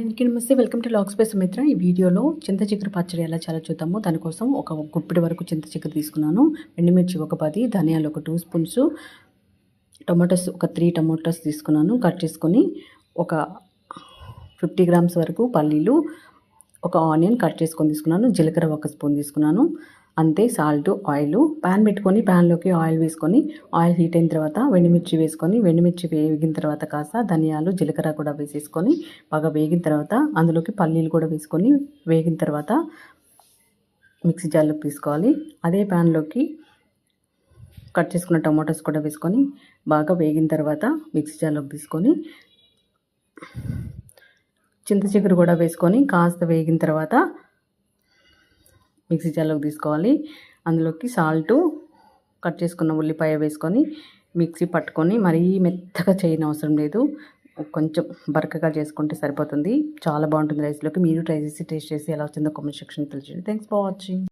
అందరికీ నమస్తే. Welcome to lock space Mitra ఈ వీడియోలో చింత చిగురు పచ్చడి ఎలా చాలా చూద్దాము. దానికోసం ఒక గుప్పిడి వరకు చింత చిగురు తీసుకున్నాను. ఎండుమిర్చి ఒక పది ధనియాలు ఒక టూ స్పూన్స్ టొమాటోస్ ఒక త్రీ టొమాటోస్ తీసుకున్నాను. కట్ చేసుకొని ఒక ఫిఫ్టీ గ్రామ్స్ వరకు పల్లీలు ఒక ఆనియన్ కట్ చేసుకొని తీసుకున్నాను. జీలకర్ర ఒక స్పూన్ తీసుకున్నాను. అంతే సాల్ట్ ఆయిల్. ప్యాన్ పెట్టుకొని ప్యాన్లోకి ఆయిల్ వేసుకొని ఆయిల్ హీట్ అయిన తర్వాత వెండిమిర్చి వేసుకొని వెండిమిర్చి వేగిన తర్వాత కాస్త ధనియాలు జీలకర్ర కూడా వేసేసుకొని బాగా వేగిన తర్వాత అందులోకి పల్లీలు కూడా వేసుకొని వేగిన తర్వాత మిక్సీ జార్లోకి తీసుకోవాలి. అదే ప్యాన్లోకి కట్ చేసుకున్న టమాటోస్ కూడా వేసుకొని బాగా వేగిన తర్వాత మిక్సీ జార్లోకి తీసుకొని చింత చిగురు కూడా వేసుకొని కాస్త వేగిన తర్వాత మిక్సీ జార్లోకి తీసుకోవాలి. అందులోకి సాల్టు కట్ చేసుకున్న ఉల్లిపాయ వేసుకొని మిక్సీ పట్టుకొని మరీ మెత్తగా చేయని అవసరం లేదు. కొంచెం బరకగా చేసుకుంటే సరిపోతుంది. చాలా బాగుంటుంది రైస్లోకి. మీరు ట్రై చేసి టేస్ట్ చేసి ఎలా వచ్చిందో కామెంట్ సెక్షన్ తెలియజేయండి. Thanks for watching